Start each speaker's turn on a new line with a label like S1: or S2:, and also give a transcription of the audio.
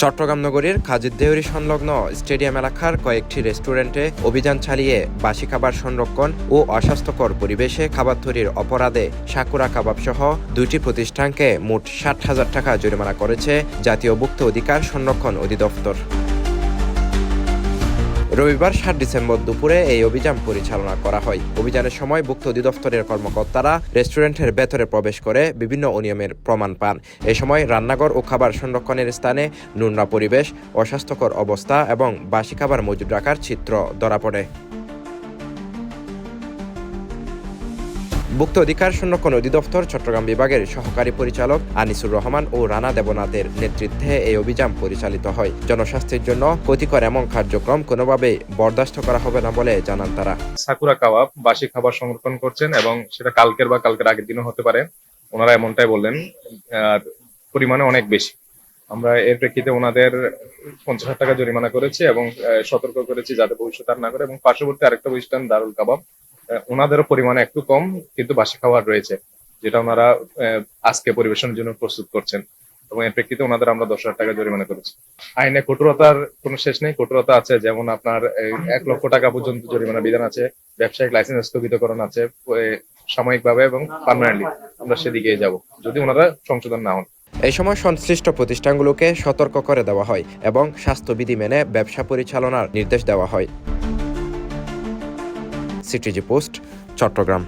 S1: চট্টগ্রাম নগরীর খাজিদ সংলগ্ন স্টেডিয়াম এলাকার কয়েকটি রেস্টুরেন্টে অভিযান চালিয়ে বাসি খাবার সংরক্ষণ ও অস্বাস্থ্যকর পরিবেশে খাবার তৈরির অপরাধে সাকুরা কাবাব সহ দুইটি প্রতিষ্ঠানকে মোট ষাট হাজার টাকা জরিমানা করেছে জাতীয় ভুক্ত অধিকার সংরক্ষণ অধিদপ্তর। রবিবার সাত ডিসেম্বর দুপুরে এই অভিযান পরিচালনা করা হয়। অভিযানের সময় ভুক্ত অধিদপ্তরের কর্মকর্তারা রেস্টুরেন্টের ভেতরে প্রবেশ করে বিভিন্ন অনিয়মের প্রমাণ পান। এ সময় রান্নাঘর ও খাবার সংরক্ষণের স্থানে নোংরা পরিবেশ, অস্বাস্থ্যকর অবস্থা এবং বাসি খাবার মজুদ রাখার চিত্র ধরা পড়ে। ভুক্ত অধিকার সংরক্ষণ অধিদপ্তর চট্টগ্রাম বিভাগের সহকারী পরিচালক আনিসুর রহমান ও রানা দেবনাথের নেতৃত্বে এই অভিযান পরিচালিত হয়। জনস্বাস্থ্যের জন্য ক্ষতিকর এমন কার্যক্রম কোনোভাবে বরদাস্ত করা হবে না বলে জানান তারা।
S2: সাকুরা কাবাব বাসি খাবার সংরক্ষণ করছেন এবং সেটা কালকের বা কালকের আগের দিনও হতে পারে। ওনারা এমনটাই বললেন, আর পরিমাণে অনেক বেশি। আমরা এর প্রেক্ষিতে ওনাদের পঞ্চাশ হাজার টাকা জরিমানা করেছি এবং সতর্ক করেছি যাতে ভবিষ্যৎ আর না করে এবং পার্শ্ববর্তী আরেকটা প্রতিষ্ঠান দারুল কাবাব ওনাদেরও পরিমাণে একটু কম, কিন্তু বাসি খাবার রয়েছে, যেটা ওনারা আজকে পরিবেশনের জন্য প্রস্তুত করছেন। এবং এর প্রেক্ষিতে ওনাদের আমরা দশ হাজার টাকা জরিমানা করেছি। আইনে কঠোরতার কোনো শেষ নেই, কঠোরতা আছে, যেমন আপনার এক লক্ষ টাকা পর্যন্ত জরিমানা বিধান আছে, ব্যবসায়িক লাইসেন্স স্থগিতকরণ আছে সাময়িকভাবে এবং পার্মানেন্টলি আমরা সেদিকে যাব, যদি ওনারা সংশোধন না হন।
S1: এই সময় সংশ্লিষ্ট প্রতিষ্ঠানগুলোকে সতর্ক করে দেওয়া হয় এবং স্বাস্থ্যবিধি মেনে ব্যবসা পরিচালনার নির্দেশ দেওয়া হয়। CTG post Chittagong.